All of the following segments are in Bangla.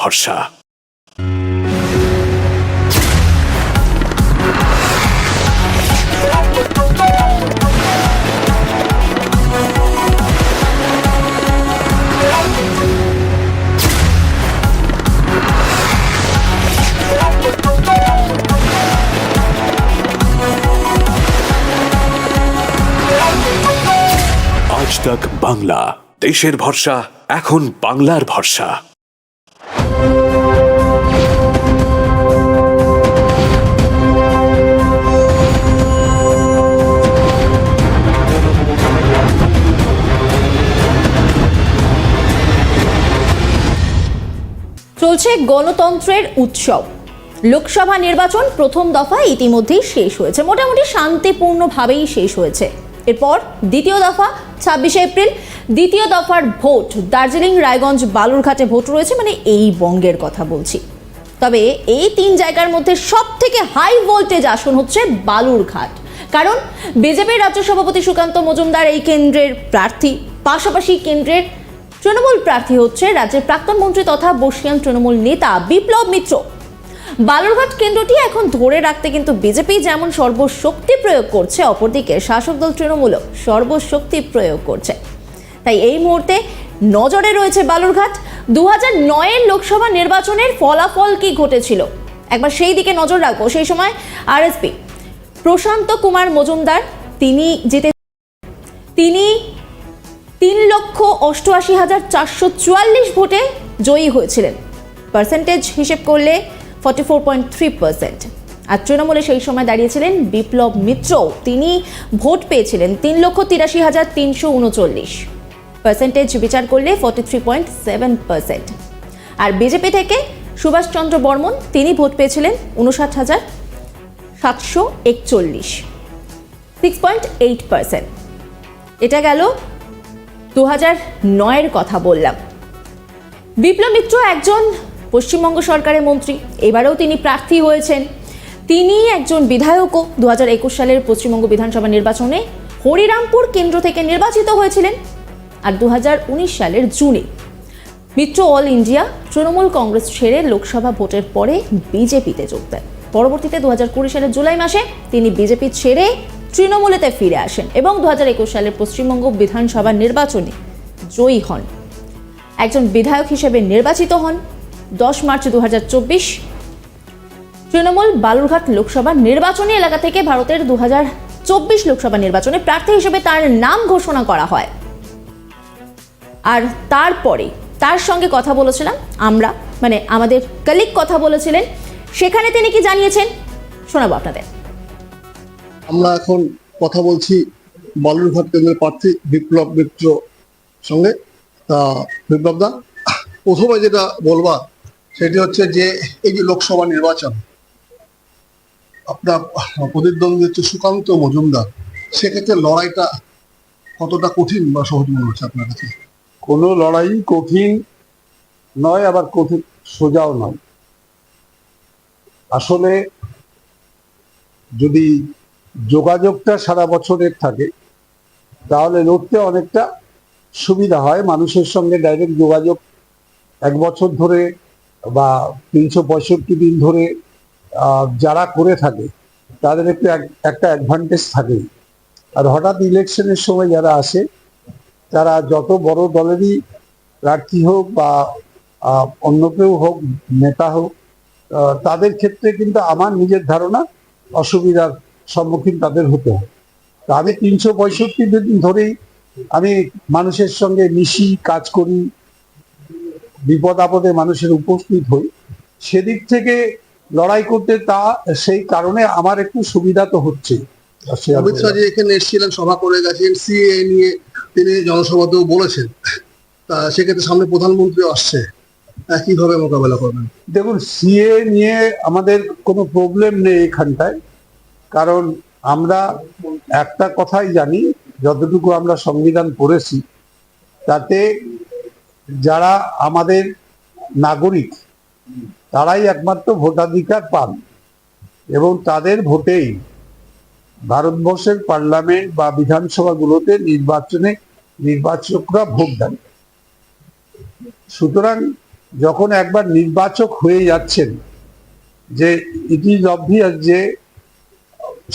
ভরসা আজ তক বাংলা। দেশের ভরসা এখন বাংলার ভরসা। চলছে গণতন্ত্রের উৎসব। লোকসভা নির্বাচন প্রথম দফা ইতিমধ্যেই শেষ হয়েছে। মোটামুটি শান্তিপূর্ণভাবেই শেষ হয়েছে। এরপর দ্বিতীয় দফা, ছাব্বিশে এপ্রিল, দ্বিতীয় দফার ভোট। দার্জিলিং, রায়গঞ্জ, বালুরঘাটে ভোট রয়েছে মানে এই বঙ্গের কথা বলছি। তবে এই তিন জায়গার মধ্যে সব থেকে হাই ভোল্টেজ আসন হচ্ছে বালুরঘাট। কারণ বিজেপির রাজ্য সভাপতি সুকান্ত মজুমদার এই কেন্দ্রের প্রার্থী। পাশাপাশি কেন্দ্রের তৃণমূল প্রার্থী হচ্ছে রাজ্যের প্রাক্তন মন্ত্রী তথা বর্ষিয়ান তৃণমূল নেতা বিপ্লব মিত্র। বালুরঘাট কেন্দ্রটি এখন ধরে রাখতে কিন্তু বিজেপি যেমন সর্বশক্তি প্রয়োগ করছে, অপরদিকে শাসক দল তৃণমূলও সর্বশক্তি প্রয়োগ করছে। তাই এই মুহূর্তে নজরে রয়েছে বালুরঘাট। দু হাজার নয়ের লোকসভা নির্বাচনের ফলাফল কি ঘটেছিল? একবার সেই দিকে নজর রাখব। সেই সময় আরএসপি প্রশান্ত কুমার মজুমদার, তিনি জিতে তিনি তিন লক্ষ অষ্টআশি হাজার চারশো চুয়াল্লিশ ভোটে জয়ী হয়েছিলেন। পার্সেন্টেজ হিসেব করলে forty four point three percent আর তৃণমূলে সেই সময় দাঁড়িয়েছিলেন বিপ্লব মিত্র। তিনি ভোট পেয়েছিলেন তিন লক্ষ তিরাশি হাজার তিনশো উনচল্লিশ। পার্সেন্টেজ বিচার করলে forty three point seven percent আর বিজেপি থেকে সুভাষচন্দ্র বর্মন, তিনি ভোট পেয়েছিলেন উনষাট হাজার সাতশো একচল্লিশ। সিক্স পয়েন্ট এইট পার্সেন্ট এটা গেল দু হাজার নয়ের কথা বললাম। বিপ্লব মিত্র একজন পশ্চিমবঙ্গ সরকারের মন্ত্রী, এবারেও তিনি প্রার্থী হয়েছেন। তিনি একজন বিধায়কও দু হাজার একুশ সালের পশ্চিমবঙ্গ বিধানসভা নির্বাচনে হরিরামপুর কেন্দ্র থেকে নির্বাচিত হয়েছিলেন আর দু সালের জুনে। মিত্র অল ইন্ডিয়া তৃণমূল কংগ্রেস ছেড়ে লোকসভা ভোটের পরে বিজেপিতে যোগ দেন। পরবর্তীতে দু সালের জুলাই মাসে তিনি বিজেপি ছেড়ে তৃণমূলেতে ফিরে আসেন এবং দু হাজার একুশ সালের পশ্চিমবঙ্গ বিধানসভা নির্বাচনে জয়ী হন। একজন বিধায়ক হিসেবে নির্বাচিত হন। দশ মার্চ দু হাজার চব্বিশ তৃণমূল বালুরঘাট লোকসভা নির্বাচনী এলাকা থেকে ভারতের দু চব্বিশ লোকসভা নির্বাচনে প্রার্থী হিসেবে তার নাম ঘোষণা করা হয়। আর তারপরে তার সঙ্গে কথা বলেছিলাম আমরা মানে আমাদের কলিগ কথা বলেছিলেন। সেখানে তিনি কি জানিয়েছেন? শোনাবো আপনাদের। আমরা এখন কথা বলছি বালুরঘাট কেন্দ্রের প্রার্থী বিপ্লব মিত্র সঙ্গে। তা বিপ্লব দা, প্রথমে যেটা বলবা সেটি হচ্ছে যে এই যে লোকসভা নির্বাচন, আপনার প্রতিদ্বন্দ্বী হচ্ছে সুকান্ত মজুমদার, সেক্ষেত্রে লড়াইটা কতটা কঠিন বা সহজ মনে হচ্ছে আপনার কাছে? কোনো লড়াই কঠিন নয়, আবার কঠিন সোজাও নয়। আসলে যদি যোগাযোগটা সারা বছরের থাকে, তাহলে লড়তে অনেকটা সুবিধা হয়। মানুষের সঙ্গে ডাইরেক্ট যোগাযোগ এক বছর ধরে বা তিনশো পঁয়ষট্টি দিন ধরে যারা করে থাকে, তাদের একটু একটা অ্যাডভান্টেজ থাকে আর হঠাৎ ইলেকশনের সময় যারা আসে, তারা যত বড় দলেরই প্রার্থী হোক বা অন্য কেউ হোক, নেতা হোক তাদের ক্ষেত্রে কিন্তু আমার নিজের ধারণা অসুবিধার সম্মুখীন তাদের হতে হয়। তা আমি তিনশো পঁয়ষট্টি দিন ধরেই আমি মানুষের সঙ্গে মিশি কাজ করি বিপদ আপদে মানুষের উপস্থিত হই। সেদিক থেকে লড়াই করতে তা সেই কারণে আমার একটু সুবিধা তো হচ্ছে। অমিত শাহ এখানে এসেছিলেন সভা করে গেছেন সিএ নিয়ে তিনি জনসভাতেও বলেছেন। তা সেক্ষেত্রে সামনে প্রধানমন্ত্রী আসছে। কীভাবে মোকাবেলা করবেন? দেখুন সিএ নিয়ে আমাদের কোনো প্রবলেম নেই এখানটায়। কারণ আমরা একটা কথাই জানি, যতটুকু আমরা সংবিধান পড়েছি, তাতে যারা আমাদের নাগরিক, তারাই একমাত্র ভোটাধিকার পান এবং তাদের ভোটেই ভারতবর্ষের পার্লামেন্ট বা বিধানসভাগুলোতে নির্বাচনে নির্বাচকরা ভোট দেন। সুতরাং যখন একবার নির্বাচক হয়ে যাচ্ছেন, যে ইট ইজ অবভিয়াস যে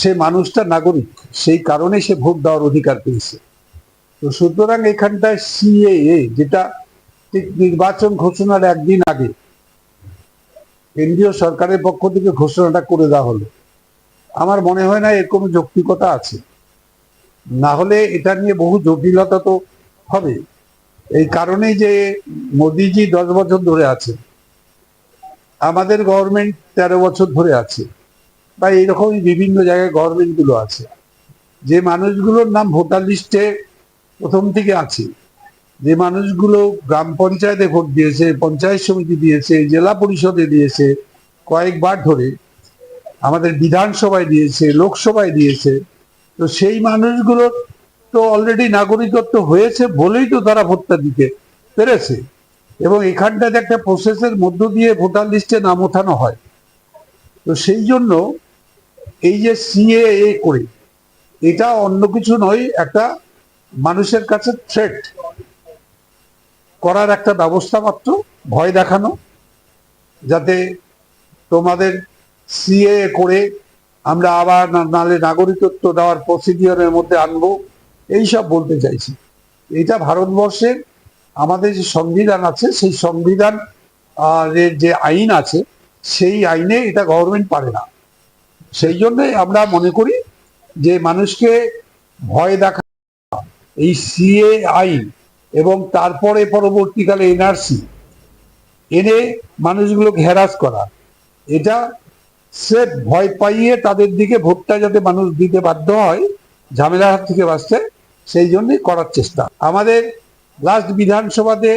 সে মানুষটা নাগরিক, সেই কারণে সে ভোট দেওয়ার অধিকার পেয়েছে। তো সুতরাং এখানটায় সিএএ, যেটা ঠিক নির্বাচন ঘোষণার একদিন আগে কেন্দ্রীয় সরকারের পক্ষ থেকে ঘোষণাটা করে দেওয়া হলো, আমার মনে হয় না এর কোনো যৌক্তিকতা আছে। না হলে এটা নিয়ে বহু জটিলতা তো হবে। এই কারণেই যে মোদিজি দশ বছর ধরে আছে আমাদের গভর্নমেন্ট তেরো বছর ধরে আছে। বা এইরকমই বিভিন্ন জায়গায় গভর্নমেন্টগুলো আছে। যে মানুষগুলোর নাম ভোটার লিস্টে প্রথম থেকে আছে। যে মানুষগুলো গ্রাম পঞ্চায়েতে ভোট দিয়েছে, পঞ্চায়েত সমিতি দিয়েছে, জেলা পরিষদে দিয়েছে, কয়েকবার ধরে আমাদের বিধানসভায় দিয়েছে, লোকসভায় দিয়েছে, তো সেই মানুষগুলোর তো অলরেডি নাগরিকত্ব হয়েছে বলেই তো তারা ভোটটা দিতে পেরেছে। এবং এখানটাতে একটা প্রসেসের মধ্য দিয়ে ভোটার লিস্টে নাম ওঠানো হয়। তো সেই জন্য এই যে সিএএ করে, এটা অন্য কিছু নয়, একটা মানুষের কাছে থ্রেট করার একটা ব্যবস্থা মাত্র, ভয় দেখানো, যাতে তোমাদের সিএ করে আমরা আবার নালে নাগরিকত্ব দেওয়ার প্রসিডিওরের মধ্যে আনব, এইসব বলতে চাইছি। এটা ভারতবর্ষের আমাদের যে সংবিধান আছে, সেই সংবিধান যে আইন আছে, সেই আইনে এটা গভর্নমেন্ট পারে না। সেই জন্যই আমরা মনে করি যে মানুষকে ভয় দেখা এই সিএ আইন এবং তারপরে পরবর্তীকালে এনআরসি এনে মানুষগুলোকে হ্যারাস করা। এটা সে ভয় পাইয়ে তাদের দিকে ভোটটা যাতে মানুষ দিতে বাধ্য হয় ঝামেলার হাত থেকে বাঁচতে সেই জন্যই করার চেষ্টা। আমাদের লাস্ট বিধানসভাতে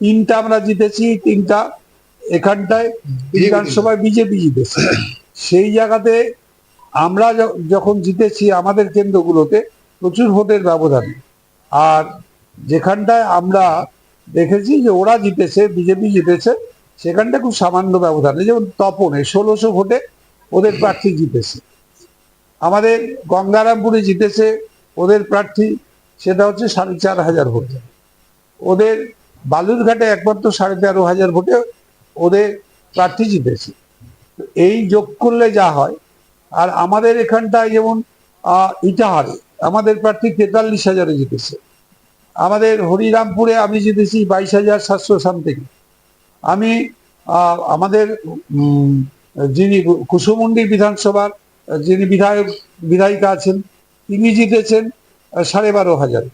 তিনটা আমরা জিতেছি তিনটা এখানটায় বিধানসভায় বিজেপি জিতেছে। সেই জায়গাতে আমরা যখন জিতেছি আমাদের কেন্দ্রগুলোতে প্রচুর ভোটের ব্যবধানে। আর যেখানটায় আমরা দেখেছি যে ওরা জিতেছে, বিজেপি জিতেছে, সেখানটা খুব সামান্য ব্যবধানে। যেমন তপনে ষোলোশো ভোটে ওদের প্রার্থী জিতেছে। আমাদের গঙ্গারামপুরে জিতেছে ওদের প্রার্থী, সেটা হচ্ছে সাড়ে চার হাজার ভোটে। ওদের বালুরঘাটে একমাত্র সাড়ে তেরো হাজার ভোটে ওদের প্রার্থী জিতেছে। এই যোগ করলে যা হয়। আর আমাদের এখানটায় যেমন ইটাহারে, আমাদের প্রার্থী তেতাল্লিশ হাজারে জিতেছে। আমাদের হরিরামপুরে আমি জিতেছি বাইশ হাজার সাতশো সামথিং। আমি আমাদের যিনি কুসুমুন্ডি বিধানসভার, যিনি বিধায়ক, বিধায়িকা আছেন, তিনি জিতেছেন সাড়ে বারো হাজার।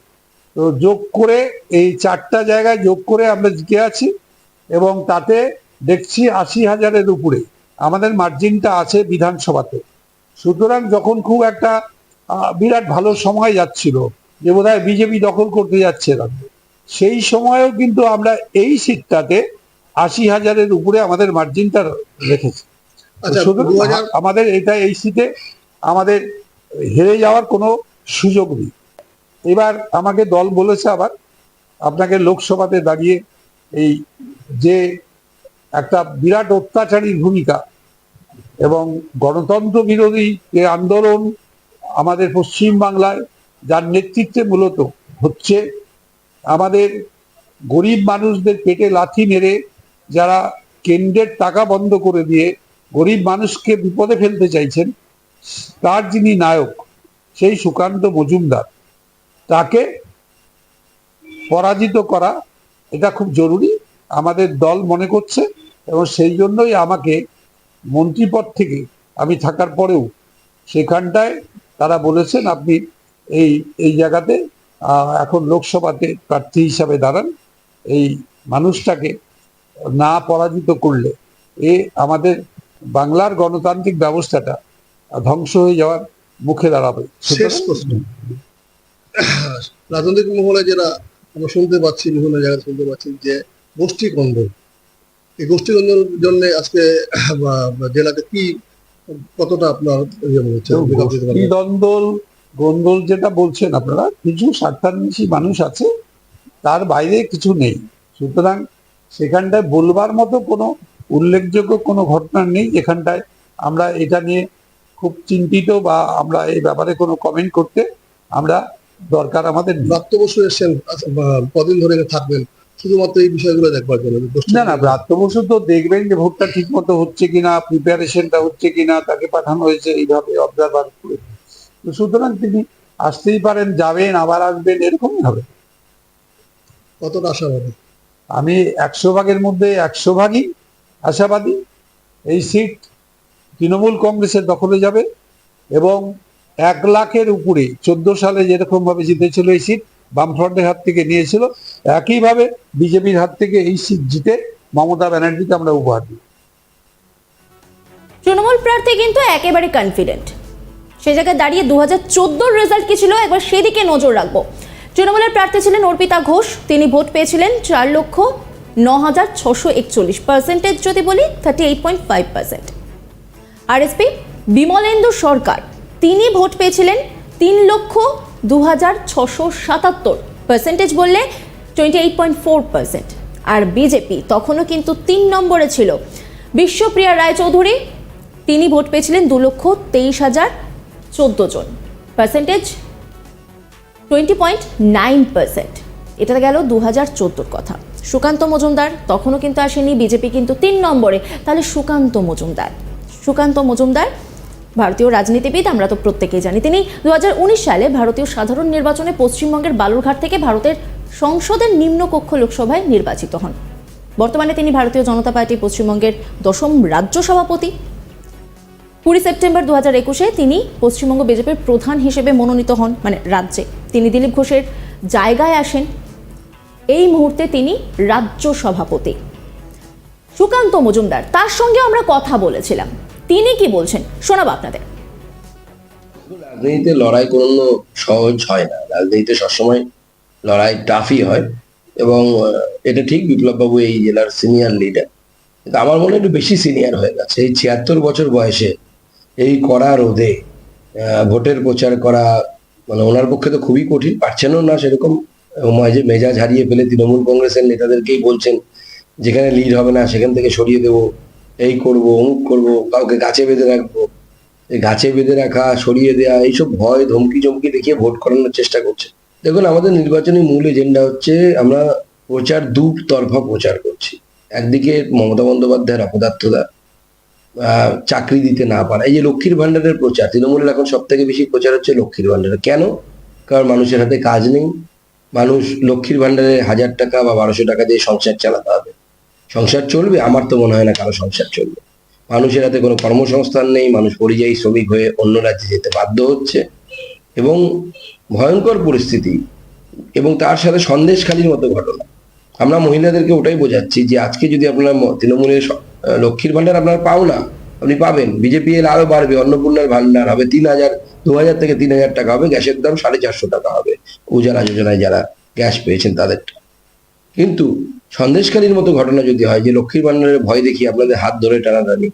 তো যোগ করে, এই চারটা জায়গায় যোগ করে আমরা জিতে আছি এবং তাতে দেখছি আশি হাজারের উপরে। আমাদের মার্জিনটা আছে বিধানসভাতে। সুতরাং যখন খুব একটা বিরাট ভালো সময় যাচ্ছিল যে বোধহয় বিজেপি দখল করতে যাচ্ছে রাজ্য সেই সময়েও কিন্তু আমরা এই সিটটাতে আশি হাজারের উপরে আমাদের মার্জিনটা রেখেছি। আচ্ছা সুতরাং আমাদের এটা এই সিটে আমাদের হেরে যাওয়ার কোনো সুযোগ নেই। এবার আমাকে দল বলেছে আবার আপনাকে লোকসভাতে দাঁড়িয়ে এই যে একটা বিরাট অত্যাচারী ভূমিকা। এবং গণতন্ত্র বিরোধী যে আন্দোলন আমাদের পশ্চিম বাংলায়, যার নেতৃত্বে মূলত হচ্ছে আমাদের গরিব মানুষদের পেটে লাথি মেরে, যারা কেন্দ্রের টাকা বন্ধ করে দিয়ে গরিব মানুষকে বিপদে ফেলতে চাইছেন, তার যিনি নায়ক, সেই সুকান্ত মজুমদার, তাকে পরাজিত করা এটা খুব জরুরি। আমাদের দল মনে করছে এবং সেই জন্যই আমাকে মন্ত্রীপদ থেকে আমি থাকার পরেও সেখানটায় তারা বলেছেন আপনি এই এই জায়গাতে এখন লোকসভাতে প্রার্থী হিসাবে দাঁড়ান। এই মানুষটাকে না পরাজিত করলে এ আমাদের বাংলার গণতান্ত্রিক ব্যবস্থাটা ধ্বংস হয়ে যাওয়ার মুখে দাঁড়াবে। শেষ প্রশ্ন। রাজনৈতিক মহলে যারা আমরা শুনতে পাচ্ছি বিভিন্ন জায়গায় শুনতে পাচ্ছি যে গোষ্ঠী কন্দল এই গোষ্ঠী কন্দলের জন্য আজকে জেলাতে কি কতটা আপনার ইয়ে দ্বন্দ্বল গন্ডল যেটা বলছেন আপনারা কিছু স্বার্থান্বেষী মানুষ আছে তার বাইরে কিছু নেই। সুতরাং সেখানটায় বলবার মতো কোনো উল্লেখযোগ্য কোনো ঘটনা নেই যেখানটায় আমরা এটা নিয়ে খুব চিন্তিত বা আমরা এই ব্যাপারে কোনো কমেন্ট করতে আমরা দরকার আমাদের। প্রাপ্ত বছর এসছেন আচ্ছা, কদিন ধরে থাকবেন। শুধুমাত্র এই বিষয়গুলো দেখবার জন্য না না ব্রাত্য বসু তো দেখবেন যে ভোটটা ঠিক মতো হচ্ছে কিনা প্রিপারেশনটা হচ্ছে কিনা তাকে পাঠানো হয়েছে এইভাবে অবজারভার করে। তো সুতরাং তিনি আসতেই পারেন যাবেন আবার আসবেন এরকমই হবে। কতটা আশাবাদী? আমি একশো ভাগের মধ্যে একশো ভাগই আশাবাদী। এই সিট তৃণমূল কংগ্রেসের দখলে যাবে এবং এক লাখের উপরে চোদ্দ সালে যেরকম ভাবে জিতেছিল এই সিট বামফ্রন্টের হাত থেকে নিয়েছিল। একইভাবে বিজেপির হাত থেকে এই সিট জিতে মমতা ব্যানার্জিকে আমরা উপহার দিই। তৃণমূল প্রার্থী কিন্তু একেবারে কনফিডেন্ট সে জায়গায় দাঁড়িয়ে দু হাজার চোদ্দোর রেজাল্ট কি ছিল? একবার সেদিকে নজর রাখব। তৃণমূলের প্রার্থী ছিলেন অর্পিতা ঘোষ। তিনি ভোট পেয়েছিলেন চার লক্ষ ন হাজার ছশো একচল্লিশ পার্সেন্টেজ যদি বলি thirty eight point five percent আর আরএসপি বিমলেন্দু সরকার, তিনি ভোট পেয়েছিলেন তিন লক্ষ দু হাজার ছশো সাতাত্তর। পার্সেন্টেজ বললে twenty eight point four percent আর বিজেপি তখনও কিন্তু তিন নম্বরে ছিল। বিশ্বপ্রিয়া রায়চৌধুরী, তিনি ভোট পেয়েছিলেন দু লক্ষ তেইশ হাজার চোদ্দ জন। Percentage twenty point nine percent এটা গেল দু হাজার চোদ্দোর কথা। সুকান্ত মজুমদার তখনও কিন্তু আসেনি বিজেপি কিন্তু তিন নম্বরে। তাহলে সুকান্ত মজুমদার। সুকান্ত মজুমদার ভারতীয় রাজনীতিবিদ, আমরা তো প্রত্যেকেই জানি। তিনি দু হাজার উনিশ সালে ভারতীয় সাধারণ নির্বাচনে পশ্চিমবঙ্গের বালুরঘাট থেকে ভারতের সংসদের নিম্নকক্ষ লোকসভায় নির্বাচিত হন। বর্তমানে তিনি ভারতীয় জনতা পার্টি পশ্চিমবঙ্গের দশম রাজ্য সভাপতি। কুড়ি সেপ্টেম্বর দু হাজার একুশে তিনি পশ্চিমবঙ্গ বিজেপির প্রধান হিসেবে মনোনীত হন মানে রাজ্যে। তিনি দিলীপ ঘোষের জায়গায় আসেন। এই মুহূর্তে তিনি রাজ্য সভাপতি। সুকান্ত মজুমদার, তার সঙ্গে আমরা কথা বলেছিলাম। তিনি কি বলছেন? শোনাবো আপনাদের। রাজনীতিতে লড়াই কোনো সহজ হয় না। রাজনীতিতে সবসময় লড়াই টাফই হয় এবং এটা ঠিক বিপ্লব বাবু এই জেলার সিনিয়র লিডার কিন্তু আমার মনে একটু বেশি সিনিয়র হয়ে গেছে। এই ছিয়াত্তর বছর বয়সে এই কড়া রোদে ভোটের প্রচার করা মানে ওনার পক্ষে তো খুবই কঠিন। পারছেনও না সেরকম মাঝে মেজাজ হারিয়ে ফেলে তৃণমূল কংগ্রেসের নেতাদেরকেই বলছেন, যেখানে লিড হবে না, সেখান থেকে সরিয়ে দেবো। এই করব, অমুক করব, কাউকে গাছে বেঁধে রাখব গাছে বেঁধে রাখা, সরিয়ে দেওয়া এইসব ভয়, ধমকি চমকি দেখিয়ে ভোট করানোর চেষ্টা করছে। দেখুন, আমাদের নির্বাচনী মূল এজেন্ডা হচ্ছে আমরা প্রচার দু তরফা প্রচার করছি। একদিকে মমতা বন্দ্যোপাধ্যায়ের অপদার্থতা চাকরি দিতে না পারা, এই যে লক্ষ্মীর ভান্ডারের প্রচার তৃণমূলের এখন সব থেকে বেশি প্রচার হচ্ছে লক্ষ্মীর ভান্ডারের কেন? কারণ মানুষের হাতে কাজ নেই, মানুষ লক্ষ্মীর ভান্ডারে হাজার টাকা বা বারোশো টাকা দিয়ে সংসার চালাতে হবে। সংসার চলবে, আমার তো মনে হয় না কারও সংসার চলবে। মানুষের হাতে কোনো কর্মসংস্থান নেই, মানুষ পরিযায়ী শ্রমিক হয়ে অন্য রাজ্যে যেতে বাধ্য হচ্ছে। এবং ভয়ঙ্কর পরিস্থিতি এবং তার সাথে সন্দেশখালির মতো ঘটনা। আমরা মহিলাদেরকে ওটাই বোঝাচ্ছি যে আজকে যদি আপনারা তৃণমূলের লক্ষ্মীর ভান্ডার আপনার পাও না, আপনি পাবেন। বিজেপি এর আরও বাড়বে, অন্নপূর্ণার ভান্ডার হবে, তিন হাজার, দু হাজার থেকে তিন হাজার টাকা হবে, গ্যাসের দাম সাড়ে চারশো টাকা হবে। উজালা যোজনায় যারা গ্যাস পেয়েছেন তাদেরটা কিন্তু সন্দেশকারীর মতো ঘটনা যদি হয়, যে লক্ষ্মীর ভান্ডারের ভয় দেখিয়ে আপনাদের হাত ধরে টানাটানি,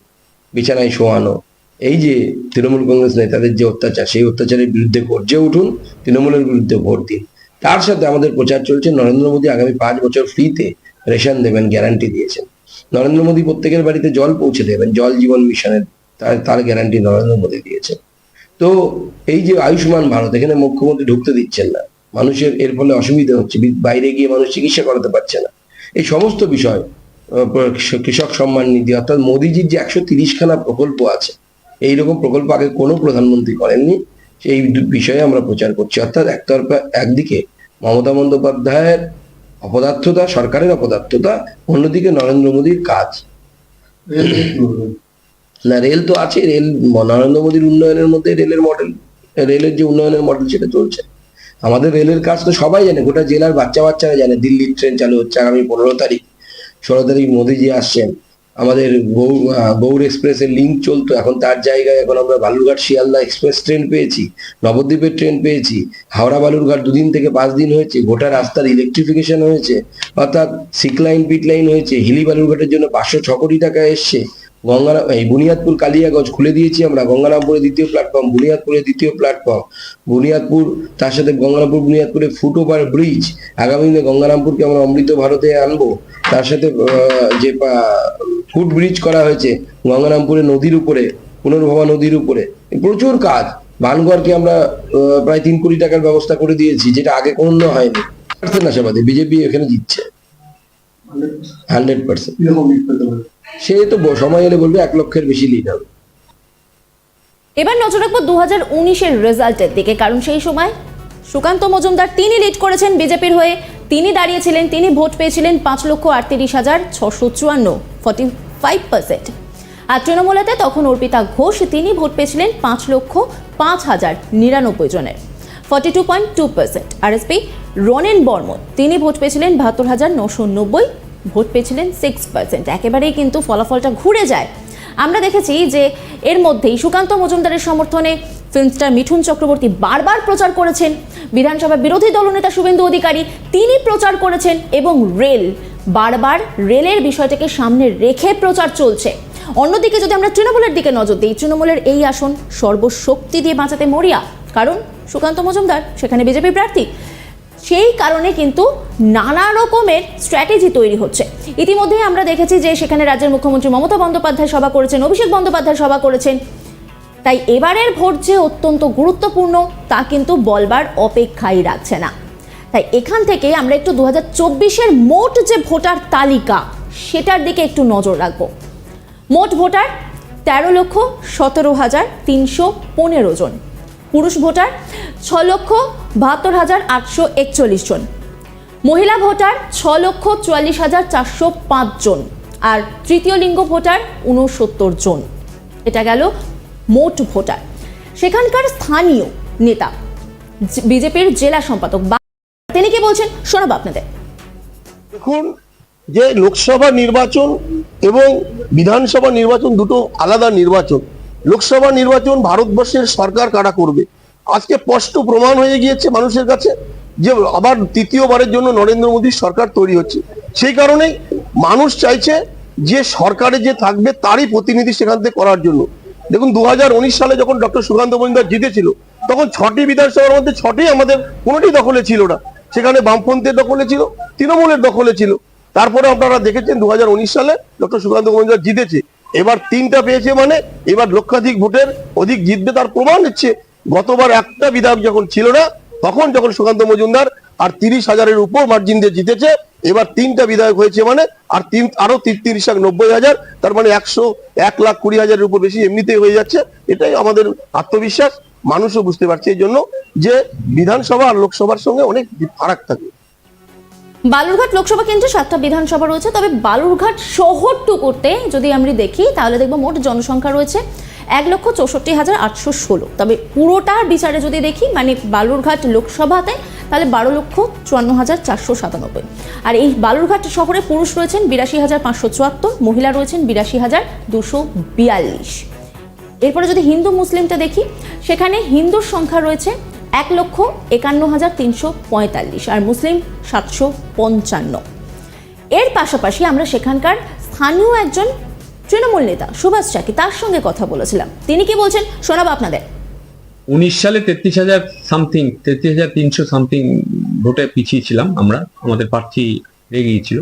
বিছানায় শোয়ানো, এই যে তৃণমূল কংগ্রেস নেতাদের যে অত্যাচার, সেই অত্যাচারের বিরুদ্ধে গর্জে উঠুন, তৃণমূলের বিরুদ্ধে ভোট দিন। তার সাথে আমাদের প্রচার চলছে, নরেন্দ্র মোদী আগামী পাঁচ বছর ফ্রিতে রেশন দেবেন, গ্যারান্টি দিয়েছেন। নরেন্দ্র মোদী প্রত্যেকের বাড়িতে জল পৌঁছে দেবেন, জল জীবন মিশনের তার তার গ্যারান্টি নরেন্দ্র মোদী দিয়েছেন। তো এই যে আয়ুষ্মান ভারত, এখানে মুখ্যমন্ত্রী ঢুকতে দিচ্ছেন না। মানুষের এর ফলে অসুবিধা হচ্ছে। বাইরে গিয়ে মানুষ চিকিৎসা করাতে পারছে না। এই সমস্ত বিষয় কৃষক সম্মান নিধি, অর্থাৎ মোদিজির যে একশো তিরিশখানা প্রকল্প আছে এইরকম প্রকল্প আগে কোনো প্রধানমন্ত্রী করেননি। সেই বিষয়ে আমরা প্রচার করছি। অর্থাৎ একতরফা, একদিকে মমতা বন্দ্যোপাধ্যায়ের অপদার্থতা, সরকারের অপদার্থতা, অন্যদিকে নরেন্দ্র মোদীর কাজ। না, রেল তো আছে, রেল, নরেন্দ্র মোদীর উন্নয়নের মধ্যে রেলের মডেল, রেলের যে উন্নয়নের মডেল সেটা চলছে। আমাদের রেলের কাজ তো সবাই জানে গোটা জেলার বাচ্চা বাচ্চারা জানে দিল্লির ট্রেন চালু হচ্ছে আগামী পনেরো তারিখ ষোলো তারিখ মোদিজি আসছেন। আমাদের গৌ আহ, গৌড় এক্সপ্রেসের লিঙ্ক চলতো এখন তার জায়গায় এখন আমরা বালুরঘাট শিয়ালদা এক্সপ্রেস ট্রেন পেয়েছি নবদ্বীপের ট্রেন পেয়েছি হাওড়া বালুরঘাট দুদিন থেকে পাঁচ দিন হয়েছে গোটা রাস্তার ইলেকট্রিফিকেশন হয়েছে অর্থাৎ সিক লাইন পিট লাইন হয়েছে হিলি বালুরঘাটের জন্য পাঁচশো ছ কোটি টাকা এসছে গঙ্গারাম এই বুনিয়াদপুর কালিয়াগঞ্জ খুলে দিয়েছি আমরা। গঙ্গারামপুরে দ্বিতীয় প্ল্যাটফর্ম বুনিয়াদপুরে দ্বিতীয় প্ল্যাটফর্ম বুনিয়াদপুর তার সাথে গঙ্গারামপুর বুনিয়াদপুরে ফুট ওভার ব্রিজ আগামী দিনে গঙ্গারামপুরকে আমরা অমৃত ভারতে আনব। তার সাথে যে ফুট ব্রিজ করা হয়েছে গঙ্গারামপুরে নদীর উপরে পুনর্ভবা নদীর উপরে। প্রচুর কাজ। বানগড়কে আমরা প্রায় তিন কোটি টাকার ব্যবস্থা করে দিয়েছি যেটা আগে কোনো হয়নি। পার্সেন্ট আশাবাদী বিজেপি এখানে জিতছে। Hundred percent. সে তো সময় এলে বলবে এক লক্ষের বেশি লিড হবে। এবার নজর রাখব দু হাজার উনিশের রেজাল্টের দিকে, কারণ সেই সময় সুকান্ত মজুমদার তিনি লিড করেছেন বিজেপির হয়ে। তিনি দাঁড়িয়েছিলেন, তিনি ভোট পেয়েছিলেন পাঁচ লক্ষ আটত্রিশ হাজার ছশো চুয়ান্ন ফর্টি ফাইভ পার্সেন্ট আর তৃণমূলেতে তখন অর্পিতা ঘোষ, তিনি ভোট পেয়েছিলেন পাঁচ লক্ষ পাঁচ হাজার নিরানব্বই জনের forty two point two percent আর আরএসপি রনেন বর্মন, তিনি ভোট পেয়েছিলেন বাহাত্তর হাজার নশো নব্বই ভোট পেয়েছিলেন সিক্স পার্সেন্ট একেবারেই কিন্তু ফলাফলটা ঘুরে যায়। আমরা দেখেছি যে এর মধ্যেই সুকান্ত মজুমদারের সমর্থনে ফিল্মস্টার মিঠুন চক্রবর্তী বারবার প্রচার করেছেন। বিধানসভা বিরোধী দলনেতা শুভেন্দু অধিকারী তিনি প্রচার করেছেন এবং রেল, বারবার রেলের বিষয়টাকে সামনে রেখে প্রচার চলছে। অন্যদিকে যদি আমরা তৃণমূলের দিকে নজর দিই, তৃণমূলের এই আসন সর্বশক্তি দিয়ে বাঁচাতে মরিয়া। কারণ সুকান্ত মজুমদার, সেখানে বিজেপি প্রার্থী। সেই কারণে কিন্তু নানা রকমের স্ট্র্যাটেজি তৈরি হচ্ছে। ইতিমধ্যেই আমরা দেখেছি যে সেখানে রাজ্যের মুখ্যমন্ত্রী মমতা বন্দ্যোপাধ্যায় সভা করেছেন, অভিষেক বন্দ্যোপাধ্যায় সভা করেছেন। তাই এবারের ভোট যে অত্যন্ত গুরুত্বপূর্ণ, তা কিন্তু বলবার অপেক্ষাই রাখছে না। তাই এখান থেকে আমরা একটু দু হাজার মোট যে ভোটার তালিকা, সেটার দিকে একটু নজর রাখব। মোট ভোটার তেরো লক্ষ সতেরো হাজার তিনশো পনেরো জন। পুরুষ ভোটার ছ লক্ষ বাহাত্তর হাজার আটশো একচল্লিশ জন। মহিলা ভোটার ছ লক্ষ চুয়াল্লিশ হাজার চারশো জন। আর তৃতীয় লিঙ্গ ভোটার উনসত্তর জন। এটা গেল মোট ভোটার। সেখানকার স্থানীয় নেতা, বিজেপির জেলা সম্পাদক, বা তিনি কি বলছেন শোনাবো আপনাদের। দেখুন, যে লোকসভা নির্বাচন এবং বিধানসভা নির্বাচন দুটো আলাদা নির্বাচন। লোকসভা নির্বাচন ভারতবর্ষের সরকার কারা করবে? আজকে স্পষ্ট প্রমাণ হয়ে গিয়েছে মানুষের কাছে যে আবার তৃতীয়বারের জন্য নরেন্দ্র মোদীর সরকার তৈরি হচ্ছে। সেই কারণেই মানুষ চাইছে যে সরকারে যে থাকবে তারই প্রতিনিধি সেখান থেকে করার জন্য। দেখুন দু হাজার উনিশ সালে যখন ডক্টর সুকান্ত মজুমদার জিতেছিল, তখন ছটি বিধানসভার মধ্যে ছটি আমাদের কোনোটি দখলে ছিল না। সেখানে বামপন্থীর দখলে ছিল, তৃণমূলের দখলে ছিল। তারপরে আপনারা দেখেছেন দু হাজার উনিশ সালে ডক্টর সুকান্ত মজুমদার জিতেছে। এবার তিনটা পেয়েছে মানে এবার লক্ষাধিক ভোটের অধিক জিতবে তার প্রমাণ হচ্ছে, গতবার একটা বিধায়ক যখন ছিল না, তখন যখন সুকান্ত মজুমদার আর তিরিশ হাজারের উপর মার্জিন দিয়ে জিতেছে, এবার তিনটা বিধায়ক হয়েছে মানে আর তিন, আরও তির- তিরিশ লাখ নব্বই হাজার, তার মানে একশো, এক লাখ কুড়ি হাজারের উপর বেশি এমনিতেই হয়ে যাচ্ছে, এটাই আমাদের আত্মবিশ্বাস, মানুষও বুঝতে পারছে এই জন্য যে বিধানসভা আর লোকসভার সঙ্গে অনেক ফারাক থাকে বালুরঘাট লোকসভা কেন্দ্রে সাতটা বিধানসভা রয়েছে, তবে বালুরঘাট শহরটুকুতে যদি আমরা দেখি, তাহলে দেখব মোট জনসংখ্যা রয়েছে এক লক্ষ চৌষট্টি হাজার আটশো ষোলো। তবে পুরোটার বিচারে যদি দেখি মানে বালুরঘাট লোকসভাতে, তাহলে বারো লক্ষ চুয়ান্ন হাজার চারশো সাতানব্বই। আর এই বালুরঘাট শহরে পুরুষ রয়েছেন বিরাশি হাজার পাঁচশো চুয়াত্তর, মহিলা রয়েছেন বিরাশি হাজার দুশো বিয়াল্লিশ। এরপরে যদি হিন্দু মুসলিমটা দেখি, সেখানে হিন্দুর সংখ্যা রয়েছে এক লক্ষ একান্ন হাজার তিনশো পঁয়তাল্লিশ আর মুসলিম সাতশো পঞ্চান্ন। এর পাশাপাশি আমরা সেখানকার স্থানীয় একজন তৃণমূল নেতা সুভাষ চাকি তার সঙ্গে কথা বলেছিলাম। তিনি কি বলছেন? শোনাবো আপনাদের। উনিশ সালে তেত্রিশ হাজার সামথিং, তেত্রিশ হাজার তিনশো সামথিং ভোটে পিছিয়ে ছিলাম আমরা, আমাদের প্রার্থী রেগে গিয়েছিল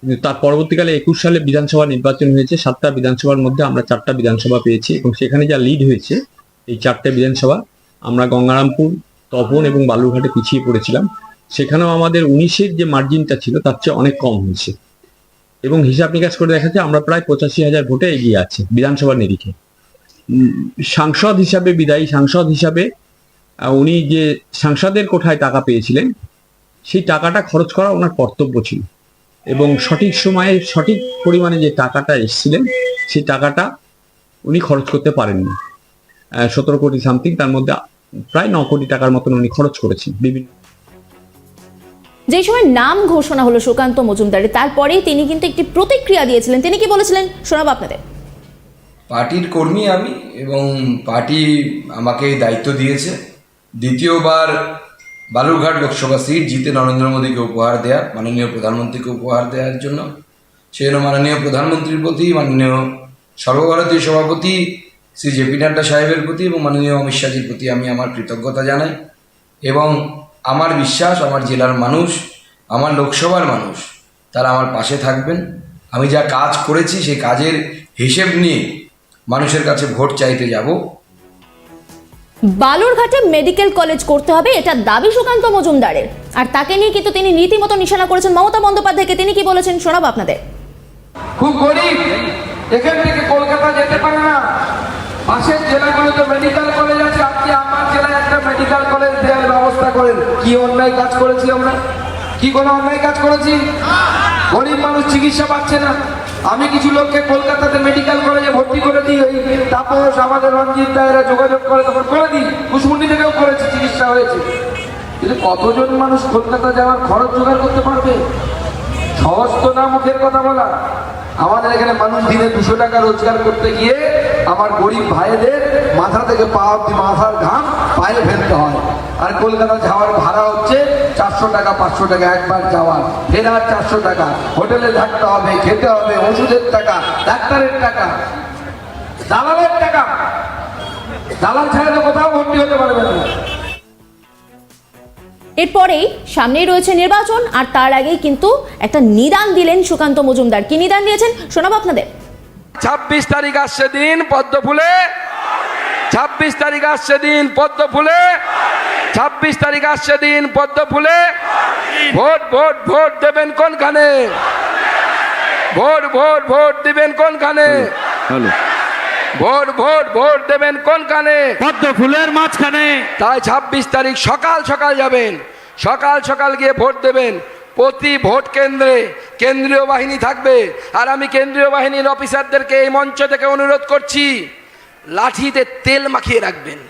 কিন্তু তার পরবর্তীকালে একুশ সালে বিধানসভা নির্বাচন হয়েছে, সাতটা বিধানসভার মধ্যে আমরা চারটা বিধানসভা পেয়েছি এবং সেখানে যা লিড হয়েছে, এই চারটে বিধানসভা আমরা গঙ্গারামপুর, তপন এবং বালুরঘাটে পিছিয়ে পড়েছিলাম। সেখানেও আমাদের উনিশের যে মার্জিনটা ছিল, তার চেয়ে অনেক কম হয়েছে। এবং হিসাব নিকাশ করে দেখা যাচ্ছে আমরা প্রায় পঁচাশি হাজার ভোটে এগিয়ে আছি বিধানসভার নিরিখে। সাংসদ হিসাবে বিদায়ী সাংসদ হিসাবে উনি যে সাংসদের কোঠায় টাকা পেয়েছিলেন, সেই টাকাটা খরচ করা ওনার কর্তব্য ছিল। এবং সঠিক সময়ে সঠিক পরিমাণে যে টাকাটা এসেছিলেন, সেই টাকাটা উনি খরচ করতে পারেননি। সতেরো কোটি সামথিং, তার মধ্যে প্রায় ন কোটি টাকার মতন উনি খরচ করেছেন বিভিন্ন যে সময় নাম ঘোষণা হলো সুকান্ত মজুমদারের তারপরেই তিনি কিন্তু একটি প্রতিক্রিয়া দিয়েছিলেন। তিনি কি বলেছিলেন? শোনাবো আপনাদের। পার্টির কর্মী আমি এবং পার্টি আমাকে এই দায়িত্ব দিয়েছে। দ্বিতীয়বার বালুরঘাট লোকসভা সিট জিতে নরেন্দ্র মোদীকে উপহার দেওয়া মাননীয় প্রধানমন্ত্রীকে উপহার দেওয়ার জন্য। সেই জন্য মাননীয় প্রধানমন্ত্রীর প্রতি মাননীয় সর্বভারতীয় সভাপতি শ্রী জেপি নাড্ডা সাহেবের প্রতি এবং মাননীয় অমিত শাহজির প্রতি আমি আমার কৃতজ্ঞতা জানাই এবং আমার বিশ্বাস আমার জেলার মানুষ আমার লোকসভার মানুষ তারা আমার পাশে থাকবেন। আমি যা কাজ করেছি সেই কাজের হিসেব নিয়ে মানুষের কাছে ভোট চাইতে যাব। বালুরঘাটে মেডিকেল কলেজ করতে হবে এটা দাবি সুকান্ত মজুমদারের। আর তাকে নিয়ে কিন্তু তিনি রীতিমতো নিশানা করেছেন। মমতা বন্দ্যোপাধ্যায়কে তিনি কি বলেছেন শোনাবো আপনাদের? খুব গরিব। এখান থেকে কলকাতা যেতে পারে না। পাশের জেলাগুলোতে মেডিকেল কলেজ আছে, আপনি আমার জেলায় একটা মেডিকেল কলেজ দেওয়ার ব্যবস্থা করেন। কি অন্যায় কাজ করেছি আমরা? কি কোনো অন্যায় কাজ করেছি? গরিব মানুষ চিকিৎসা পাচ্ছে না। আমি কিছু লোককে কলকাতাতে মেডিকেল কলেজে ভর্তি করে দিই ওই তাপস, আমাদের রঞ্জিত দায়েরা যোগাযোগ করে, তখন করে দিই। কুশমুন্ডি থেকেও করেছে, চিকিৎসা হয়েছে। কিন্তু কতজন মানুষ কলকাতা যাওয়ার খরচ জোগাড় করতে পারবে? সহজ তো না মুখের কথা বলা। আমাদের এখানে মানুষ দিনে দুশো টাকা রোজগার করতে গিয়ে আমার গরিব ভাইদের মাথা থেকে পা অব্দি মাথার ঘাম পায়ে ফেলতে হয়। আর কলকাতা যাওয়ার ভাড়া হচ্ছে চারশো টাকা, পাঁচশো টাকা, একবার যাওয়ার। ফেরার চারশো টাকা, হোটেলে থাকতে হবে, খেতে হবে, ওষুধের টাকা, ডাক্তারের টাকা, দালালের টাকা। দালাল ছাড়া তো কোথাও ভর্তি হতে পারবে না। এরপরেই সামনেই রয়েছে নির্বাচন, আর তার আগেই কিন্তু একটা নিদান দিলেন সুকান্ত মজুমদার। কি নিদান দিয়েছেন? শোনাবো আপনাদের। ছাব্বিশ তারিখ আসছে দিন পদ্ম ফুলে। ছাব্বিশ তারিখ আসছে দিন পদ্ম ফুলে। ছাব্বিশ তারিখ আসছে দিন পদ্ম ফুলে। ভোট ভোট ভোট দেবেন কোনখানে? ভোট ভোট ভোট দিবেন কোনখানে? ভোট ভোট ভোট দেবেন কোনখানে? পদ্ম ফুলের মাঝখানে। তাই ছাব্বিশ তারিখ সকাল সকাল যাবেন। সকাল সকাল গিয়ে ভোট দেবেন। প্রতি ভোট কেন্দ্রে কেন্দ্রীয় বাহিনী থাকবে। আর আমি কেন্দ্রীয় বাহিনীর অফিসারদেরকে এই মঞ্চ থেকে অনুরোধ করছি, লাঠিতে তেল মাখিয়ে রাখবেন।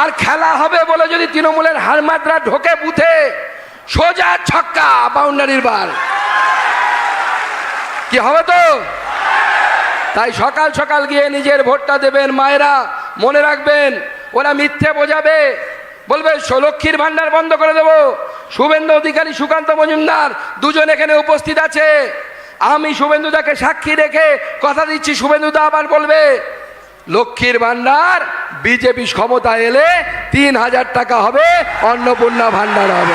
আর খেলা হবে বলে যদি তৃণমূলের হারমাত্রা ঢোকে বুথে, সোজা ছক্কা, বাউন্ডারির বার। কি হবে তো? তাই সকাল সকাল গিয়ে নিজের ভোটটা দেবেন মায়েরা। মনে রাখবেন, ওরা মিথ্যে বোঝাবে বলবে "স- লক্ষ্মীর ভান্ডার বন্ধ করে দেবো। শুভেন্দু অধিকারী সুকান্ত মজুমদার দুজন এখানে উপস্থিত আছে। আমি শুভেন্দুদাকে সাক্ষী রেখে কথা দিচ্ছি। শুভেন্দুদা আবার বলবে লক্ষ্মীর ভান্ডার বিজেপি ক্ষমতা এলে তিন হাজার টাকা হবে, অন্নপূর্ণা ভান্ডার হবে।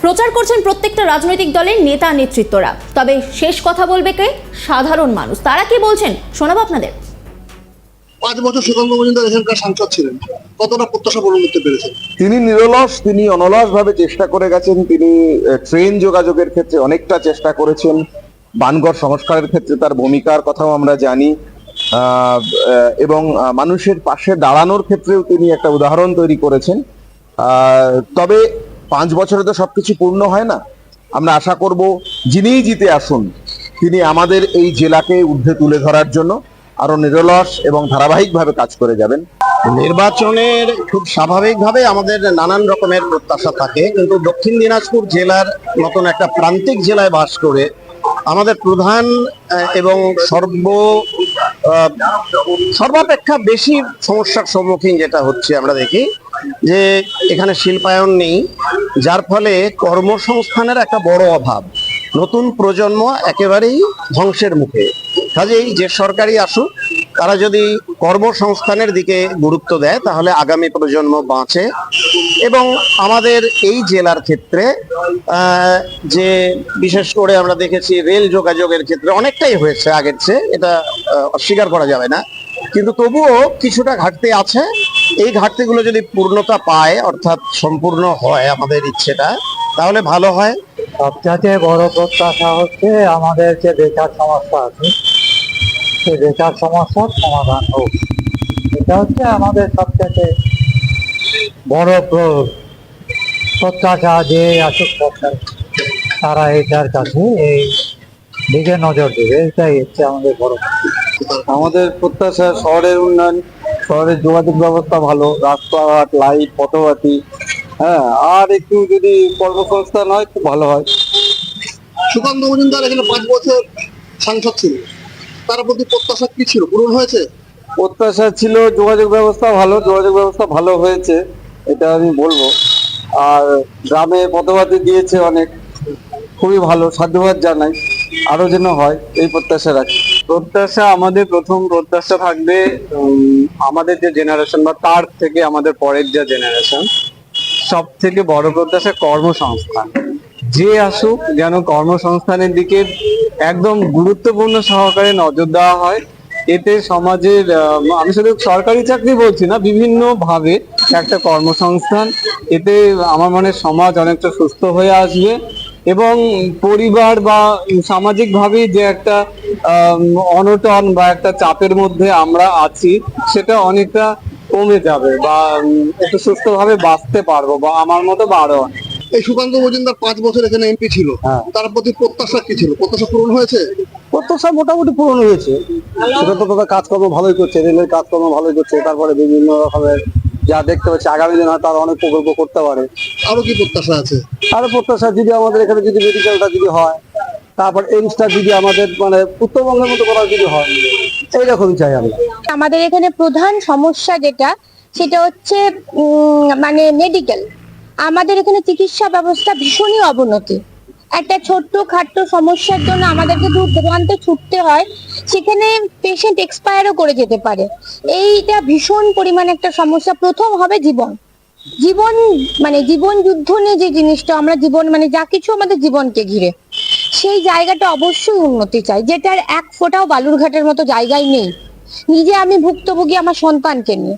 প্রচার করছেন প্রত্যেকটা রাজনৈতিক দলের নেতা নেতৃত্বরা তবে শেষ কথা বলবে কে? সাধারণ মানুষ। তারা কি বলছেন? শোনাবো আপনাদের। পাঁচ বছর সুকান্ত মজুমদার এখানকার সাংসদ ছিলেন। কতটা প্রত্যাশা পূরণ করতে পেরেছেন? তিনি নিরলস, তিনি অনলস ভাবে চেষ্টা করে গেছেন, তিনি ট্রেন যোগাযোগের ক্ষেত্রে অনেকটা চেষ্টা করেছেন, বানগড় সংস্কারের ক্ষেত্রে তার ভূমিকার কথাও আমরা জানি এবং মানুষের পাশে দাঁড়ানোর ক্ষেত্রেও তিনি একটা উদাহরণ তৈরি করেছেন। তবে পাঁচ বছরে তো সবকিছু পূর্ণ হয় না। আমরা আশা করব, যিনিই জিতে আসুন, তিনি আমাদের এই জেলাকে ঊর্ধ্বে তুলে ধরার জন্য। আরও নিরলস এবং ধারাবাহিকভাবে কাজ করে যাবেন। নির্বাচনের খুব স্বাভাবিকভাবে আমাদের নানান রকমের প্রত্যাশা থাকে, কিন্তু দক্ষিণ দিনাজপুর জেলার মতন একটা প্রান্তিক জেলায় বাস করে আমাদের প্রধান এবং সর্ব সর্বাপেক্ষা বেশি সমস্যার সম্মুখীন যেটা হচ্ছে আমরা দেখি যে এখানে শিল্পায়ন নেই, যার ফলে কর্মসংস্থানের একটা বড় অভাব। নতুন প্রজন্ম একেবারেই ধ্বংসের মুখে। কাজেই যে সরকারি আসুক তারা যদি কর্মসংস্থানের দিকে গুরুত্ব দেয়, তাহলে আগামী প্রজন্ম বাঁচে। এবং আমাদের এই জেলার ক্ষেত্রে যে বিশেষ করে আমরা দেখেছি রেল যোগাযোগের ক্ষেত্রে অনেকটাই হয়েছে আগের চেয়ে, এটা অস্বীকার করা যাবে না। কিন্তু তবুও কিছুটা ঘাটতি আছে। এই ঘাটতিগুলো যদি পূর্ণতা পায়, অর্থাৎ সম্পূর্ণ হয় আমাদের ইচ্ছেটা, তাহলে ভালো হয়। সবচাইতে বড় প্রত্যাশা হচ্ছে আমাদের যে বেকার সমস্যা আছে। সেই বেকার সমস্যার সমাধান হোক। এটা হচ্ছে আমাদের সবচাইতে বড় প্র- প্রত্যাশা যে আসুক সরকার তারা এটার কাছে এই দিকে নজর দেবে। এটাই হচ্ছে আমাদের বড় আমাদের প্রত্যাশা শহরের উন্নয়ন শহরের যোগাযোগ ব্যবস্থা ভালো রাস্তাঘাট লাইট পথবাতি হ্যাঁ আর একটু যদি কর্মসংস্থান হয় খুব ভালো হয়। সুকান্ত মজুমদার এখানে পাঁচ বছর সাংসদ ছিলেন। তার প্রতি প্রত্যাশা কি ছিল? পূরণ হয়েছে? প্রত্যাশা ছিল যোগাযোগ ব্যবস্থা ভালো যোগাযোগ ব্যবস্থা ভালো হয়েছে এটা আমি বলব। আর গ্রামে পথবাতি দিয়েছে অনেক খুবই ভালো সাধুবাদ জানাই আরও যেন হয় এই প্রত্যাশা রাখি। প্রত্যাশা আমাদের প্রথম প্রত্যাশা থাকবে আমাদের যে জেনারেশন বা তার থেকে আমাদের পরের যে জেনারেশন সব থেকে বড় প্রত্যাশা কর্মসংস্থান। যে আসুক, যেন কর্মসংস্থানের দিকে একদম গুরুত্বপূর্ণ সহকারে নজর দেওয়া হয় এতে সমাজের আমি শুধু সরকারি চাকরি বলছি না বিভিন্ন ভাবে একটা কর্মসংস্থান এতে আমার মনে সমাজ অনেকটা সুস্থ হয়ে আসবে এবং পরিবার বা সামাজিক ভাবে যে একটা অনটন বা একটা চাপের মধ্যে আমরা আছি, সেটা অনেকটা কমে যাবে বা একটু সুস্থভাবে বাঁচতে পারব বা আমার মতো বা আরও অনেক। এই সুকান্ত মজুমদার পাঁচ বছর এখানে এমপি ছিল। হ্যাঁ। তার প্রতি প্রত্যাশা কি ছিল? প্রত্যাশা পূরণ হয়েছে? প্রত্যাশা মোটামুটি পূরণ হয়েছে। সেটা তো তাদের কাজকর্ম ভালোই করছে রেলের কাজকর্ম ভালোই করছে তারপরে বিভিন্ন রকমের যা দেখতে পাচ্ছি আগামী দিন হয়তো আরও অনেক প্রকল্প করতে পারে। আরও কি প্রত্যাশা আছে? আরও প্রত্যাশা যদি আমাদের এখানে যদি মেডিকেলটা যদি হয় তারপর এইমসটা যদি আমাদের মানে উত্তরবঙ্গের মতো করা যদি হয় এইরকমই চাই আমরা আমাদের এখানে প্রধান সমস্যা যেটা সেটা হচ্ছে উম, মানে মেডিকেল আমাদের এখানে চিকিৎসা ব্যবস্থা ভীষণই অবনতি। একটা ছোট্ট খাট্ট সমস্যার জন্য আমাদেরকে দূর দূরান্তে ছুটতে হয়, সেখানে পেশেন্ট এক্সপায়ারও করে যেতে পারে। এইটা ভীষণ পরিমাণে একটা সমস্যা। প্রথম হবে জীবন। জীবন মানে জীবন যুদ্ধ নিয়ে যে জিনিসটা, আমরা জীবন মানে যা কিছু আমাদের জীবনকে ঘিরে, সেই জায়গাটা অবশ্যই উন্নতি চাই। যেটার এক ফোঁটাও বালুরঘাটের মতো জায়গায় নেই। নিজে আমি ভুক্তভোগী আমার সন্তানকে নিয়ে।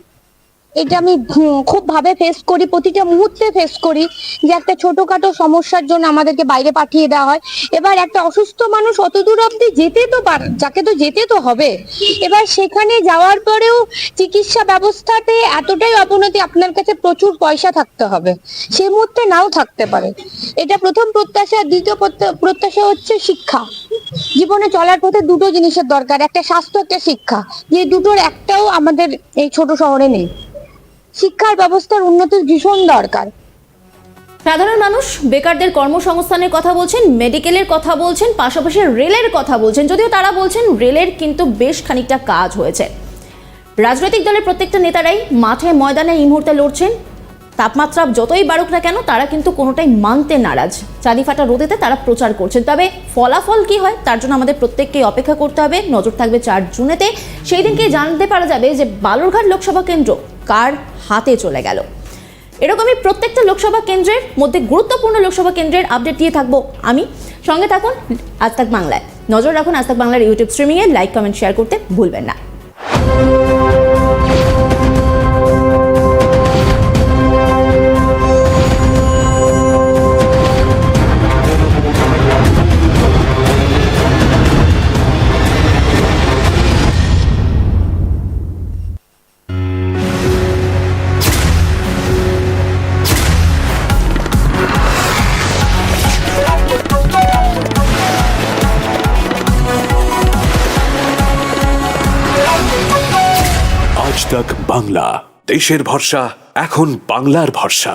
এটা আমি খুব ভাবে ফেস করি, প্রতিটা মুহূর্তে ফেস করি যে একটা ছোটখাটো সমস্যার জন্য আমাদেরকে বাইরে পাঠিয়ে দেওয়া হয়। এবার একটা অসুস্থ মানুষ অত দূর অব্দি যেতে তো পার, যাকে তো যেতে তো হবে। এবার সেখানে যাওয়ার পরেও চিকিৎসা ব্যবস্থাতে এতটাই অবনতি, আপনার কাছে প্রচুর পয়সা থাকতে হবে। সে মুহূর্তে নাও থাকতে পারে। এটা প্রথম প্রত্যাশা, দ্বিতীয় প্রত্যা- প্রত্যাশা হচ্ছে শিক্ষা। জীবনে চলার পথে দুটো জিনিসের দরকার, একটা স্বাস্থ্য, একটা শিক্ষা। যে দুটোর একটাও আমাদের এই ছোট শহরে নেই। শিক্ষার ব্যবস্থার উন্নতির ভীষণ দরকার। সাধারণ মানুষ বেকারদের কর্মসংস্থানের কথা বলছেন, মেডিকেলের কথা বলছেন, পাশাপাশি রেলের কথা বলছেন, যদিও তারা বলছেন রেলের কিন্তু বেশ খানিকটা কাজ হয়েছে। রাজনৈতিক দলের প্রত্যেকটা নেতারাই মাঠে ময়দানে এই মুহূর্তে লড়ছেন তাপমাত্রা যতই বাড়ুক না কেন, তারা কিন্তু কোনোটাই মানতে নারাজ। চাঁদি ফাটা রোদেতে তারা প্রচার করছেন। তবে ফলাফল কি হয়, তার জন্য আমাদের প্রত্যেককে অপেক্ষা করতে হবে। নজর থাকবে চার জুনেতে। সেই দিনকে জানতে পারা যাবে যে বালুরঘাট লোকসভা কেন্দ্র কার হাতে চলে গেল। এরকমই প্রত্যেকটা লোকসভা কেন্দ্রের মধ্যে গুরুত্বপূর্ণ লোকসভা কেন্দ্রের আপডেট দিয়ে থাকব আমি। সঙ্গে থাকুন আজ তাক বাংলায়। নজর রাখুন আজ তাক বাংলার ইউটিউব স্ট্রিমিংয়ে। লাইক, কমেন্ট, শেয়ার করতে ভুলবেন না। বাংলা। দেশের ভরসা এখন বাংলার ভরসা।